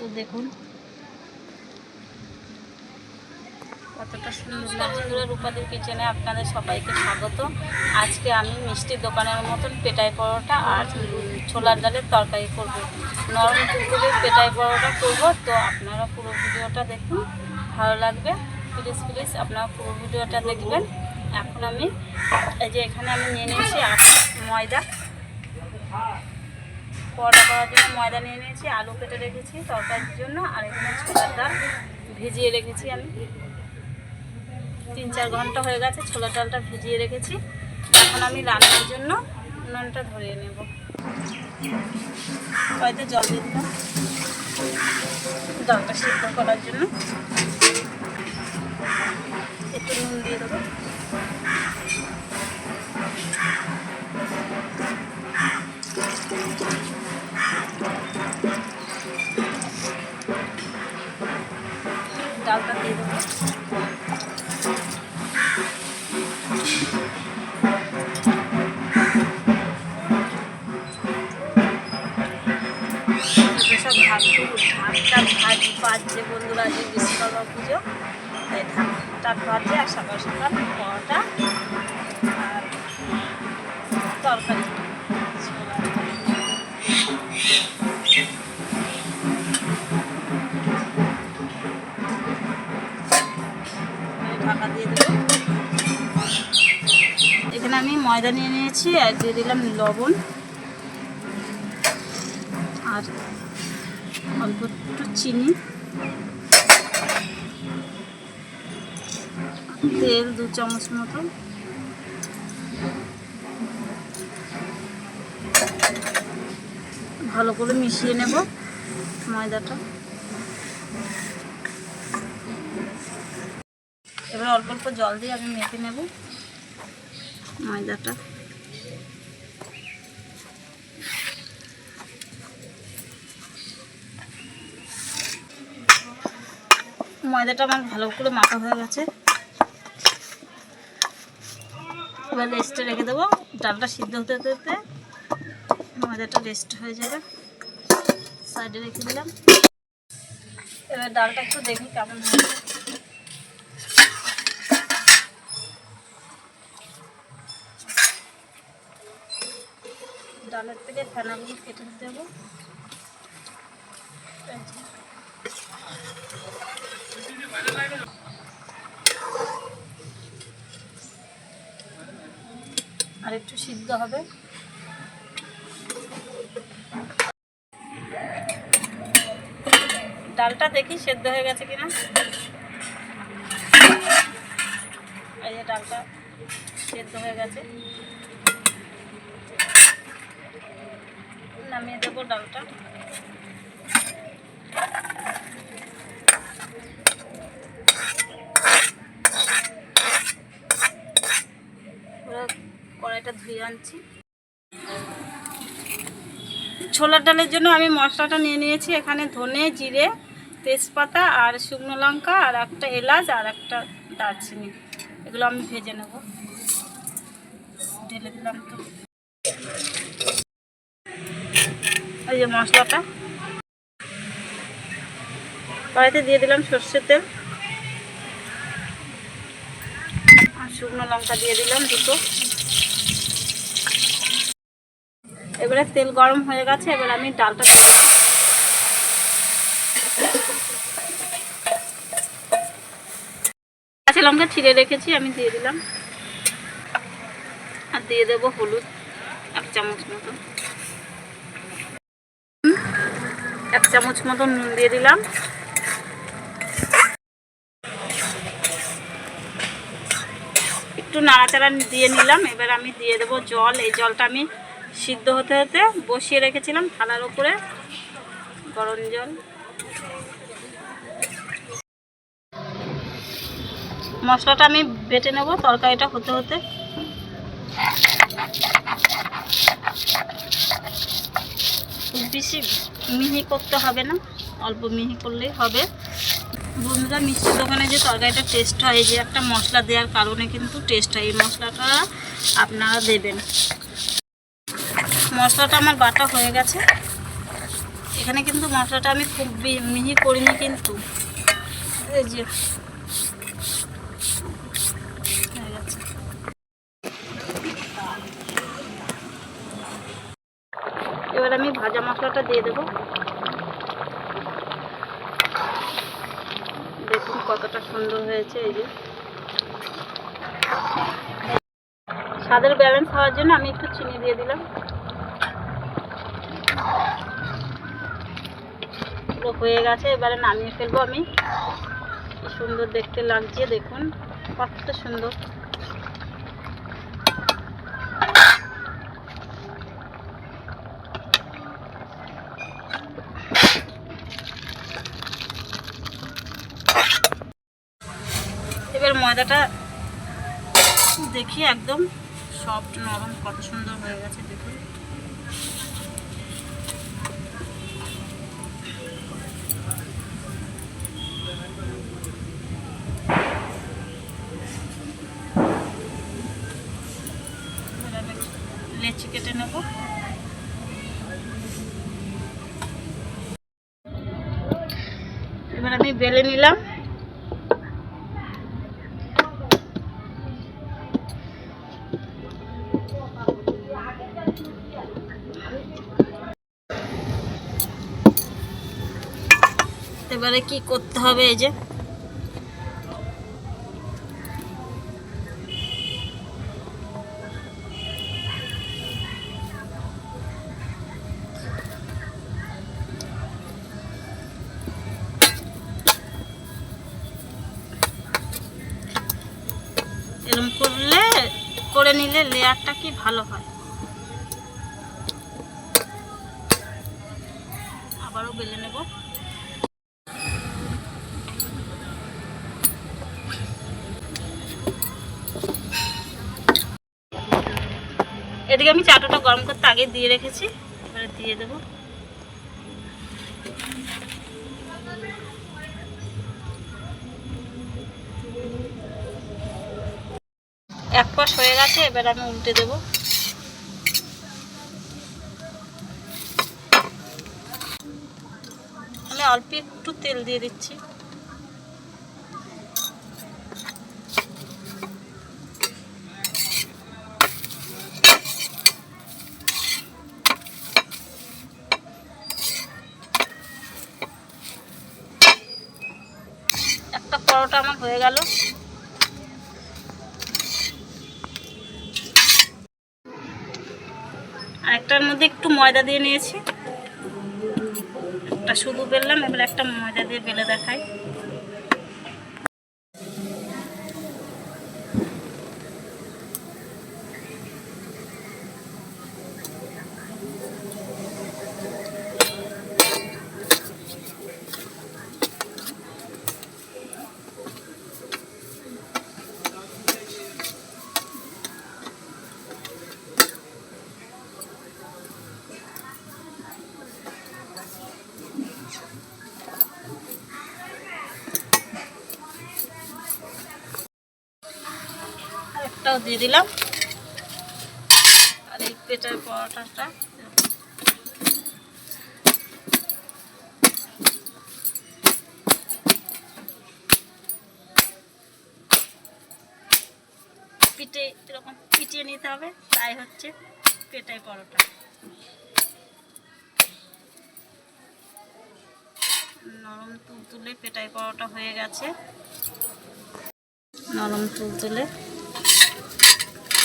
তো দেখুন। কতটা সুন্দর লাগছে। রূপাদের কিচেনে আপনাদের সবাইকে স্বাগত। আজকে আমি মিষ্টির দোকানের মতন পেটাই পরোটা আর ছোলার ডালের তরকারি করব। নরম তুলতুলে পেটাই পরোটা করব। তো আপনারা পুরো ভিডিওটা দেখুন ভালো লাগবে। প্লিজ প্লিজ আপনারা পুরো ভিডিওটা দেখবেন। এখন আমি এই যে এখানে আমি নিয়ে নিয়েছি ময়দা। পরোটা করার জন্য ময়দা নিয়ে নিয়েছি, আলু কেটে রেখেছি, তরকারির জন্য, আর এখানে ছোলার ডাল ভিজিয়ে রেখেছি আমি। তিন চার ঘণ্টা হয়ে গেছে ছোলার ডালটা ভিজিয়ে রেখেছি। এখন আমি রান্নার জন্য উনুনটা ধরিয়ে নেব। কয়তে জল দিয়ে দিলাম। ডালটা সিদ্ধ করার জন্য। একটু নুন দিয়ে দেবো। ডালটা দিয়ে দেবো। সব ভাত ভাতটা ভাজ ভাজছে বন্ধুরা যে বিশ্বকর্মা পুজো। তাই ভাতটা ভাজে আর সকাল সকাল পরোটা আর তরকারি। ময়দা নিয়ে নিয়েছি, আর দিয়ে দিলাম লবণ। আর অল্প একটু চিনি। তেল দু চামচ মতো। ভালো করে মিশিয়ে নেব ময়দাটা। এবার অল্প অল্প জল দিয়ে আমি মেখে নেব। ময়দাটা। ময়দাটা আমার ভালো করে মাখা হয়ে গেছে। এবার রেস্টে রেখে দেবো। ডালটা সিদ্ধ হতে হতে হতে ময়দাটা রেস্ট হয়ে যাবে। সাইডে রেখে দিলাম। এবার ডালটা একটু দেখি কেমন হয়েছে। ডালের থেকে ফেনাগুলো কেটে দেবো। আর একটু সিদ্ধ হবে। ডালটা দেখি সেদ্ধ হয়ে গেছে কিনা। এই যে ডালটা সেদ্ধ হয়ে গেছে। নামিয়ে দেবো ডালটা। কড়াইটা ধুয়ে আনছি। ছোলার ডালের জন্য আমি মশলাটা নিয়ে নিয়েছি। এখানে ধনে, জিরে, তেজপাতা আর শুকনো লঙ্কা আর একটা এলাচ আর একটা দারচিনি। এগুলো আমি ভেজে নেব। ঢেলে দিলাম তো এই যে মশলাটা। কড়াইতে দিয়ে দিলাম সর্ষের তেল। আর শুকনো লঙ্কা দিয়ে দিলাম দুটো। এবারে তেল গরম হয়ে গেছে, এবার আমি ডালটা। কাঁচা লঙ্কা ছিঁড়ে রেখেছি, আমি দিয়ে দিলাম। আর দিয়ে দেবো হলুদ, এক চামচ মতন এক চামচ মতো নুন দিয়ে দিলাম। একটু নাড়াচাড়া দিয়ে নিলাম। এবার আমি দিয়ে দেবো জল। এই জলটা আমি সিদ্ধ হতে হতে বসিয়ে রেখেছিলাম থালার উপরে। গরম জল। মশলাটা আমি বেটে নেব তরকারিটা হতে হতে। বেশি মিহি করতে হবে না, অল্প মিহি করলেই হবে। বন্ধুরা, মিষ্টির দোকানে যে তরকারিটা টেস্ট হয় যে একটা মশলা দেওয়ার কারণে কিন্তু টেস্ট হয়। এই মশলাটা আপনারা দেবেন। মশলাটা আমার বাটা হয়ে গেছে। এখানে কিন্তু মশলাটা আমি খুব মিহি করিনি কিন্তু। এই যে এবার আমি ভাজা মশলাটা দিয়ে দেবো। দেখুন কতটা সুন্দর হয়েছে এই যে। স্বাদের ব্যালেন্স হওয়ার জন্য আমি একটু চিনি দিয়ে দিলাম। পুরো হয়ে গেছে, এবারে নামিয়ে ফেলব আমি। সুন্দর দেখতে লাগছে, দেখুন কত সুন্দর এবার ময়দাটা দেখি একদম সফট নরম, কত সুন্দর হয়ে গেছে, দেখুন। লেচি কেটে নেব। এবার আমি বেলে নিলাম। এবারে কি করতে হবে এই যে? এরকম করলে, করে নিলে লেয়ারটা কি ভালো হয়? আবারও বেলে নেব। এদিকে আমি চাটুটা গরম করতে আগে দিয়ে রেখেছি, এবারে দিয়ে দেবো। এক পাশ হয়ে গেছে, এবার আমি উল্টে দেবো। আমি অল্প একটু তেল দিয়ে দিচ্ছি একটা পরোটা আমার হয়ে গেল। আরেকটার মধ্যে একটু ময়দা দিয়ে নিয়েছি। একটা শুধু বেললাম, এবার একটা ময়দা দিয়ে বেলে দেখাই। দিয়ে দিলাম। আর এই পেটের পরোটাটা। পিঠে এরকম পিটিয়ে নিতে হবে, তাই হচ্ছে পেটাই পরোটা। নরম তুলতুলে পেটাই পরোটা হয়ে গেছে। নরম তুলতুলে।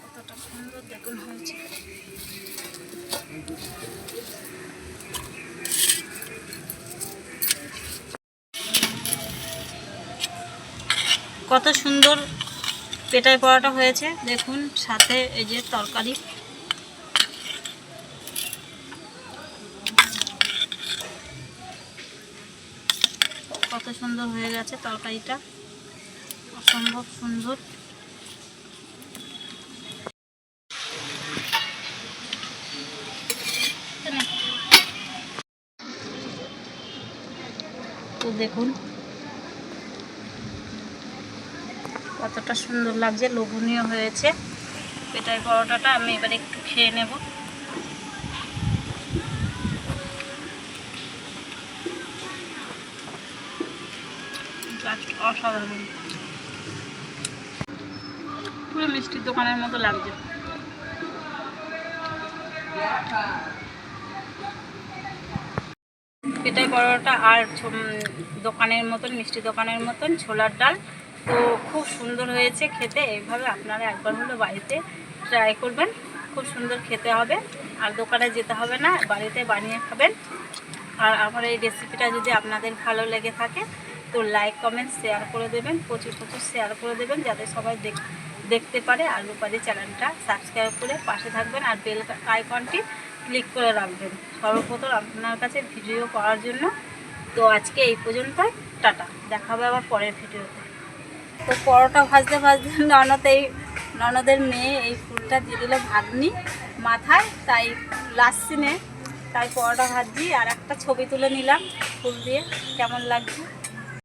কতটা সুন্দর দেখুন হয়েছে। কত সুন্দর পেটাই পড়াটা হয়েছে দেখুন সাথে এই যে তরকারি। সুন্দর হয়ে গেছে তরকারিটা। অসম্ভব সুন্দর। তো দেখুন, কতটা সুন্দর লাগছে, লোভনীয় হয়েছে। পেটাই পরোটাটা, আমি এবার একটু খেয়ে নেব। অসাধারণ। পুরো মিষ্টির দোকানের মতো লাগছে। পেটাই পরোটা আর দোকানের মতন, মিষ্টি দোকানের মতন ছোলার ডাল। তো খুব সুন্দর হয়েছে খেতে। এইভাবে আপনারা একবার হলো বাড়িতে ট্রাই করবেন। খুব সুন্দর খেতে হবে। আর দোকানে যেতে হবে না, বাড়িতে বানিয়ে খাবেন। আর আমার এই রেসিপিটা যদি আপনাদের ভালো লেগে থাকে তো লাইক কমেন্ট শেয়ার করে দেবেন, প্রচুর প্রচুর শেয়ার করে দেবেন, যাতে সবাই দেখ, দেখতে পারে আর রূপাদি চ্যানেলটা। সাবস্ক্রাইব করে পাশে থাকবেন আর বেল আইকনটি ক্লিক করে রাখবেন। সর্বপ্রথম আপনার কাছে ভিডিও পাওয়ার জন্য। তো আজকে এই পর্যন্তই। টাটা। দেখা হবে আবার পরের ভিডিওতে তো পরোটা ভাজতে ভাজতে ননদ এই, ননদের মেয়ে এই ফুলটা দিয়ে দিল ভাগ্নি মাথায়। তাই লাস্ট সিনে তাই পরোটা ভাজি আর একটা ছবি তুলে নিলাম ফুল দিয়ে। কেমন লাগছে?